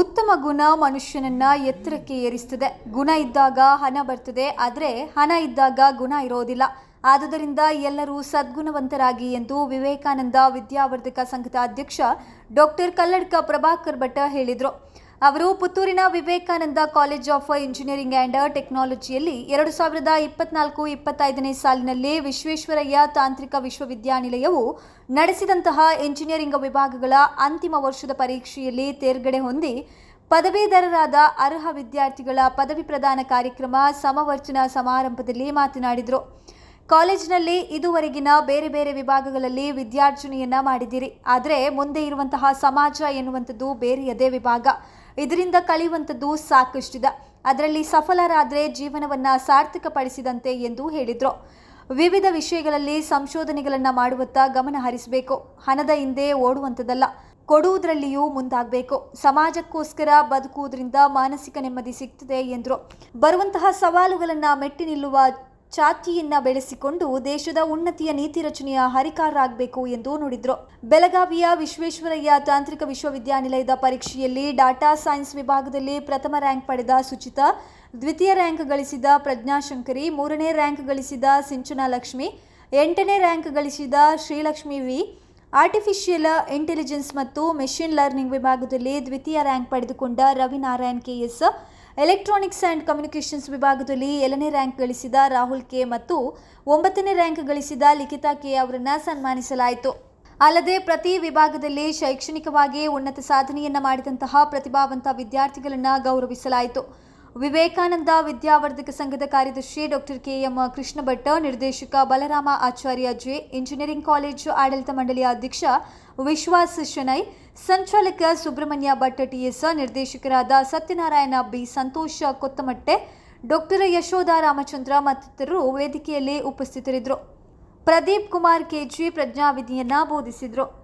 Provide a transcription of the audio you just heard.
ಉತ್ತಮ ಗುಣ ಮನುಷ್ಯನನ್ನ ಎತ್ತರಕ್ಕೆ ಏರಿಸ್ತದೆ. ಗುಣ ಇದ್ದಾಗ ಹಣ ಬರ್ತದೆ, ಆದರೆ ಹಣ ಇದ್ದಾಗ ಗುಣ ಇರೋದಿಲ್ಲ. ಆದುದರಿಂದ ಎಲ್ಲರೂ ಸದ್ಗುಣವಂತರಾಗಿ ಎಂದು ವಿವೇಕಾನಂದ ವಿದ್ಯಾವರ್ಧಕ ಸಂಘದ ಅಧ್ಯಕ್ಷ ಡಾಕ್ಟರ್ ಕಲ್ಲಡ್ಕ ಪ್ರಭಾಕರ್ ಭಟ್ ಹೇಳಿದರು. ಅವರು ಪುತ್ತೂರಿನ Vivekananda college of engineering and ಟೆಕ್ನಾಲಜಿಯಲ್ಲಿ ಎರಡು ಸಾವಿರದ ಇಪ್ಪತ್ನಾಲ್ಕು ಇಪ್ಪತ್ತೈದನೇ ಸಾಲಿನಲ್ಲಿ ವಿಶ್ವೇಶ್ವರಯ್ಯ ತಾಂತ್ರಿಕ ವಿಶ್ವವಿದ್ಯಾನಿಲಯವು ನಡೆಸಿದಂತಹ ಇಂಜಿನಿಯರಿಂಗ್ ವಿಭಾಗಗಳ ಅಂತಿಮ ವರ್ಷದ ಪರೀಕ್ಷೆಯಲ್ಲಿ ತೇರ್ಗಡೆ ಹೊಂದಿ ಪದವೀಧರರಾದ ಅರ್ಹ ವಿದ್ಯಾರ್ಥಿಗಳ ಪದವಿ ಪ್ರದಾನ ಕಾರ್ಯಕ್ರಮ ಸಮವರ್ಚನ ಸಮಾರಂಭದಲ್ಲಿ ಮಾತನಾಡಿದರು. ಕಾಲೇಜಿನಲ್ಲಿ ಇದುವರೆಗಿನ ಬೇರೆ ಬೇರೆ ವಿಭಾಗಗಳಲ್ಲಿ ವಿದ್ಯಾರ್ಜನೆಯನ್ನ ಮಾಡಿದ್ದೀರಿ. ಆದರೆ ಮುಂದೆ ಇರುವಂತಹ ಸಮಾಜ ಎನ್ನುವಂಥದ್ದು ಬೇರೆಯದೇ ವಿಭಾಗ. ಇದರಿಂದ ಕಲಿಯುವಂಥದ್ದು ಸಾಕಷ್ಟಿದೆ. ಅದರಲ್ಲಿ ಸಫಲರಾದರೆ ಜೀವನವನ್ನ ಸಾರ್ಥಕಪಡಿಸಿದಂತೆ ಎಂದು ಹೇಳಿದರು. ವಿವಿಧ ವಿಷಯಗಳಲ್ಲಿ ಸಂಶೋಧನೆಗಳನ್ನು ಮಾಡುವತ್ತ ಗಮನ ಹರಿಸಬೇಕು. ಹಣದ ಹಿಂದೆ ಓಡುವಂಥದ್ದಲ್ಲ. ಕೊಡುವುದರಲ್ಲಿಯೂ ಮುಂದಾಗಬೇಕು. ಸಮಾಜಕ್ಕೋಸ್ಕರ ಬದುಕುವುದರಿಂದ ಮಾನಸಿಕ ನೆಮ್ಮದಿ ಸಿಗ್ತದೆ ಎಂದರು. ಬರುವಂತಹ ಸವಾಲುಗಳನ್ನು ಮೆಟ್ಟಿ ನಿಲ್ಲುವ ಚಾತಿಯನ್ನ ಬೆಳೆಸಿಕೊಂಡು ದೇಶದ ಉನ್ನತಿಯ ನೀತಿ ರಚನೆಯ ಹರಿಕಾರರಾಗಬೇಕು ಎಂದು ನುಡಿದ್ರು. ಬೆಳಗಾವಿಯ ವಿಶ್ವೇಶ್ವರಯ್ಯ ತಾಂತ್ರಿಕ ವಿಶ್ವವಿದ್ಯಾನಿಲಯದ ಪರೀಕ್ಷೆಯಲ್ಲಿ ಡಾಟಾ ಸೈನ್ಸ್ ವಿಭಾಗದಲ್ಲಿ ಪ್ರಥಮ ರ್ಯಾಂಕ್ ಪಡೆದ ಸುಚಿತಾ, ದ್ವಿತೀಯ ರ್ಯಾಂಕ್ ಗಳಿಸಿದ ಪ್ರಜ್ಞಾಶಂಕರಿ, ಮೂರನೇ ರ್ಯಾಂಕ್ ಗಳಿಸಿದ ಸಿಂಚನಾ ಲಕ್ಷ್ಮಿ ಎಂಟನೇ ರ್ಯಾಂಕ್ ಗಳಿಸಿದ ಶ್ರೀಲಕ್ಷ್ಮಿ ವಿ. ಆರ್ಟಿಫಿಷಿಯಲ್ ಇಂಟೆಲಿಜೆನ್ಸ್ ಮತ್ತು ಮೆಷಿನ್ ಲರ್ನಿಂಗ್ ವಿಭಾಗದಲ್ಲಿ ದ್ವಿತೀಯ ರ್ಯಾಂಕ್ ಪಡೆದುಕೊಂಡ Ravinarayan KS electronics and communications ವಿಭಾಗದಲ್ಲಿ ಏಳನೇ ರ್ಯಾಂಕ್ ಗಳಿಸಿದ ರಾಹುಲ್ ಕೆ ಮತ್ತು ಒಂಬತ್ತನೇ ರ್ಯಾಂಕ್ ಗಳಿಸಿದ ಲಿಖಿತಾ ಕೆ ಅವರನ್ನು ಸನ್ಮಾನಿಸಲಾಯಿತು. ಅಲ್ಲದೆ ಪ್ರತಿ ವಿಭಾಗದಲ್ಲಿ ಶೈಕ್ಷಣಿಕವಾಗಿ ಉನ್ನತ ಸಾಧನೆಯನ್ನು ಮಾಡಿದಂತಹ ಪ್ರತಿಭಾವಂತ ವಿದ್ಯಾರ್ಥಿಗಳನ್ನು ಗೌರವಿಸಲಾಯಿತು. ವಿವೇಕಾನಂದ ವಿದ್ಯಾವರ್ಧಕ ಸಂಘದ ಕಾರ್ಯದರ್ಶಿ ಡಾಕ್ಟರ್ ಕೆಎಂ ಕೃಷ್ಣ ಭಟ್ ನಿರ್ದೇಶಕ Balarama Acharya J, engineering college ಆಡಳಿತ ಮಂಡಳಿಯ ಅಧ್ಯಕ್ಷ ವಿಶ್ವಾಸ್ ಶೆನೈ, ಸಂಚಾಲಕ ಸುಬ್ರಹ್ಮಣ್ಯ ಭಟ್ ಟಿಎಸ್, ನಿರ್ದೇಶಕರಾದ ಸತ್ಯನಾರಾಯಣ ಬಿ, ಸಂತೋಷ ಕೊತ್ತಮಟ್ಟೆ, ಡಾಕ್ಟರ್ ಯಶೋಧ ರಾಮಚಂದ್ರ ಮತ್ತಿತರರು ವೇದಿಕೆಯಲ್ಲಿ ಉಪಸ್ಥಿತರಿದ್ದರು. ಪ್ರದೀಪ್ ಕುಮಾರ್ ಕೆಜಿ ಪ್ರಜ್ಞಾವಿಧಿಯನ್ನು ಬೋಧಿಸಿದರು.